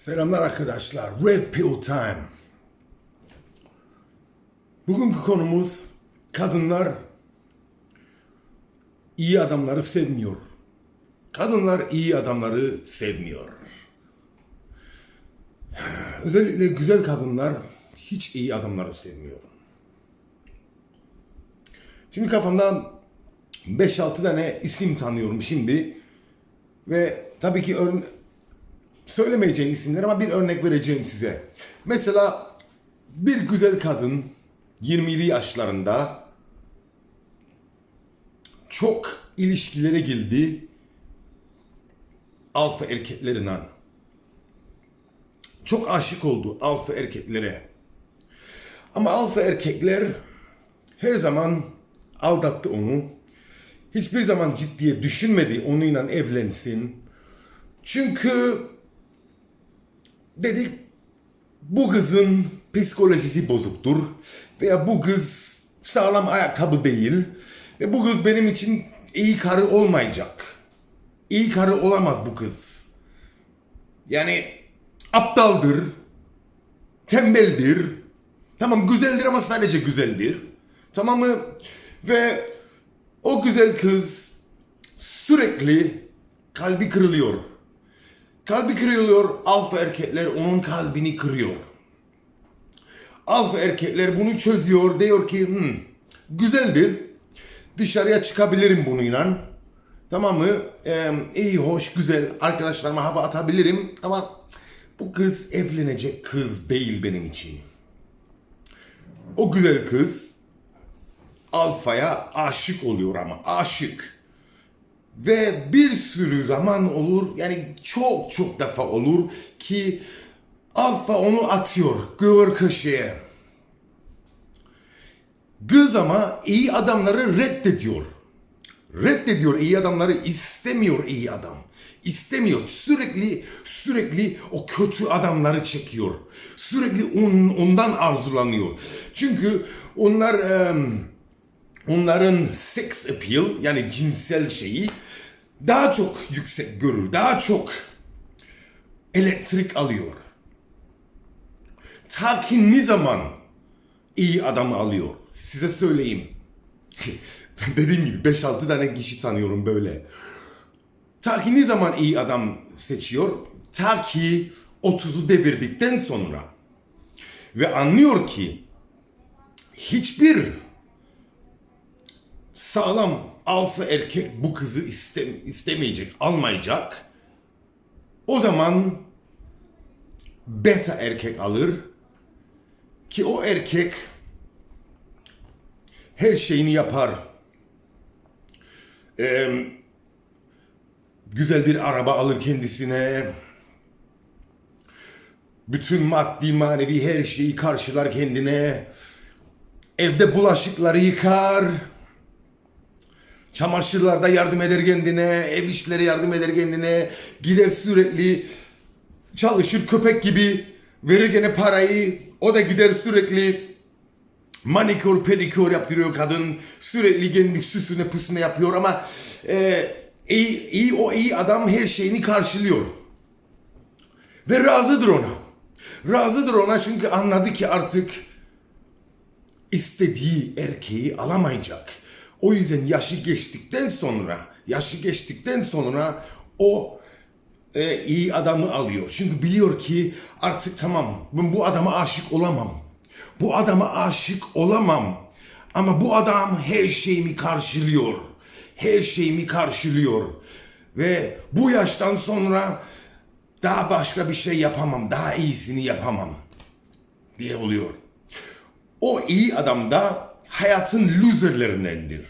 Selamlar arkadaşlar. Red Pill Time. Bugünkü konumuz kadınlar iyi adamları sevmiyor. Kadınlar iyi adamları sevmiyor. Özellikle güzel kadınlar hiç iyi adamları sevmiyor. Şimdi kafamda 5-6 tane isim tanıyorum şimdi. Ve tabii ki örne söylemeyeceğim isimler ama bir örnek vereceğim size. Mesela bir güzel kadın 20'li yaşlarında çok ilişkilere girdi alfa erkeklerine. Çok aşık oldu alfa erkeklere. Ama alfa erkekler her zaman aldattı onu. Hiçbir zaman ciddiye düşünmedi onunla evlensin. Çünkü dedik bu kızın psikolojisi bozuktur veya bu kız sağlam ayakkabı değil ve bu kız benim için iyi karı olmayacak. İyi karı olamaz bu kız. Yani aptaldır, tembeldir. Tamam güzeldir ama sadece güzeldir. Tamam mı? Ve o güzel kız sürekli kalbi kırılıyor. Kalbi kırılıyor, alfa erkekler onun kalbini kırıyor. Alfa erkekler bunu çözüyor, diyor ki hmm, güzeldir, dışarıya çıkabilirim bununla. Tamam mı? Ee, iyi, hoş, güzel, arkadaşlarıma hava atabilirim ama bu kız evlenecek kız değil benim için. O güzel kız Alfa'ya aşık oluyor ama aşık. Ve bir sürü zaman olur yani çok çok defa olur ki Alfa onu atıyor gövür köşeye. Kız ama iyi adamları reddediyor. Reddediyor iyi adamları istemiyor iyi adam. İstemiyor. Sürekli sürekli o kötü adamları çekiyor. Sürekli on, ondan arzulanıyor. Çünkü onlar onların sex appeal yani cinsel şeyi daha çok yüksek görür. Daha çok elektrik alıyor. Ta ki ne zaman iyi adamı alıyor? Size söyleyeyim. Dediğim gibi 5-6 tane kişi tanıyorum böyle. Ta ki ne zaman iyi adam seçiyor? Ta ki 30'u devirdikten sonra. Ve anlıyor ki hiçbir sağlam alfa erkek bu kızı istem istemeyecek, almayacak. O zaman beta erkek alır ki o erkek her şeyini yapar. Ee, güzel bir araba alır kendisine. Bütün maddi manevi her şeyi karşılar kendine. Evde bulaşıkları yıkar. Çamaşırlarda yardım eder kendine, ev işleri yardım eder kendine, gider sürekli çalışır köpek gibi, verir gene parayı, o da gider sürekli manikür pedikür yaptırıyor kadın, sürekli kendi süsüne püsüne yapıyor ama e, iyi, iyi, o iyi adam her şeyini karşılıyor. Ve razıdır ona. Razıdır ona çünkü anladı ki artık istediği erkeği alamayacak. O yüzden yaşı geçtikten sonra, yaşı geçtikten sonra o e, iyi adamı alıyor. Çünkü biliyor ki artık tamam ben bu adama aşık olamam. Bu adama aşık olamam. Ama bu adam her şeyimi karşılıyor. Her şeyimi karşılıyor. Ve bu yaştan sonra daha başka bir şey yapamam. Daha iyisini yapamam. Diye oluyor. O iyi adam da hayatın loserlerindendir.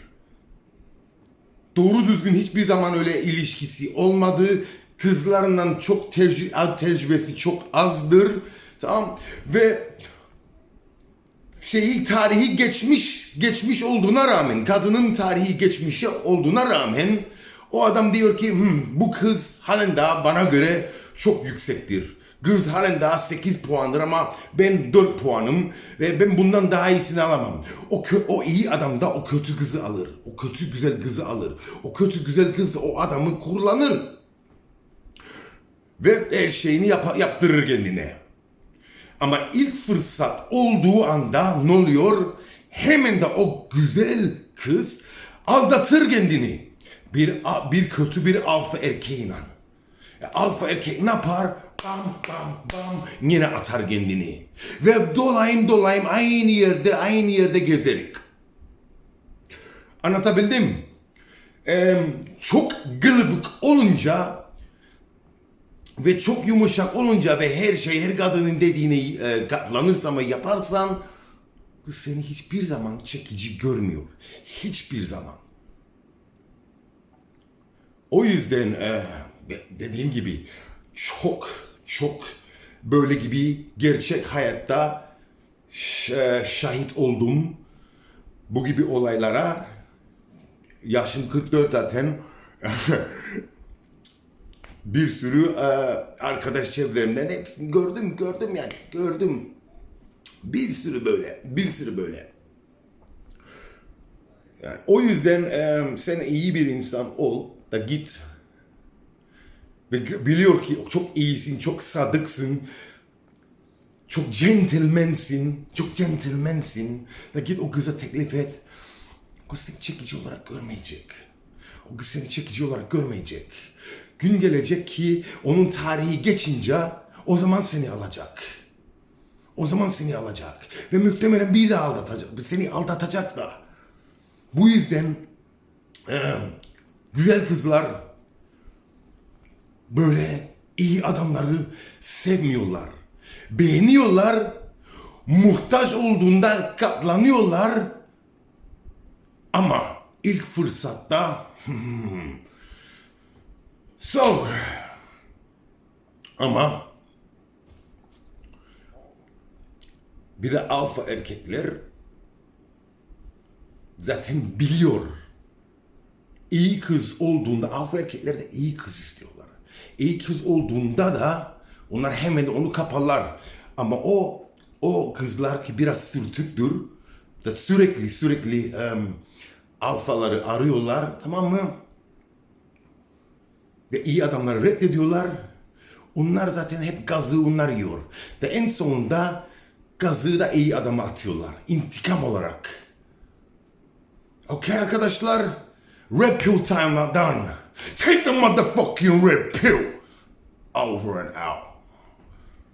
Doğru düzgün hiçbir zaman öyle ilişkisi olmadı. Kızlarından çok tecrü- tecrübesi çok azdır. Tamam ve şeyi tarihi geçmiş geçmiş olduğuna rağmen kadının tarihi geçmişi olduğuna rağmen o adam diyor ki "Hmm, bu kız halen daha bana göre çok yüksektir. Kız halen daha 8 puandır ama ben 4 puanım ve ben bundan daha iyisini alamam. O kö- o iyi adam da o kötü kızı alır. O kötü güzel kızı alır. O kötü güzel kız da o adamı kullanır. Ve her şeyini yap- yaptırır kendine. Ama ilk fırsat olduğu anda ne oluyor? Hemen de o güzel kız aldatır kendini. Bir, bir kötü bir alfa erkeğiyle. Alfa erkek ne yapar? Bam bam bam yine atar kendini. Ve dolayım dolayım aynı yerde aynı yerde gezerik. Anlatabildim? Ee, çok gılıbık olunca ve çok yumuşak olunca ve her şey her kadının dediğini e, katlanırsan ve yaparsan kız seni hiçbir zaman çekici görmüyor. Hiçbir zaman. O yüzden e, dediğim gibi çok çok böyle gibi gerçek hayatta ş- şahit oldum bu gibi olaylara. Yaşım 44 zaten. bir sürü e, arkadaş çevremden hepsini gördüm gördüm yani gördüm. Bir sürü böyle bir sürü böyle. Yani o yüzden e, sen iyi bir insan ol da git ve biliyor ki çok iyisin, çok sadıksın, çok centilmensin, çok centilmensin. Da git o kıza teklif et. O kız seni çekici olarak görmeyecek. O kız seni çekici olarak görmeyecek. Gün gelecek ki onun tarihi geçince o zaman seni alacak. O zaman seni alacak. Ve muhtemelen bir daha aldatacak. Seni aldatacak da. Bu yüzden güzel kızlar böyle iyi adamları sevmiyorlar. Beğeniyorlar. Muhtaç olduğunda katlanıyorlar. Ama ilk fırsatta so ama bir de alfa erkekler zaten biliyor iyi kız olduğunda alfa erkekler de iyi kız istiyorlar. İyi kız olduğunda da onlar hemen onu kaparlar. Ama o o kızlar ki biraz sürtüktür da sürekli sürekli em, alfaları arıyorlar tamam mı? Ve iyi adamları reddediyorlar. Onlar zaten hep gazı onlar yiyor. Ve en sonunda gazı da iyi adama atıyorlar. İntikam olarak. Okay arkadaşlar. Red pill time done. Take the motherfucking red pill. Over and out.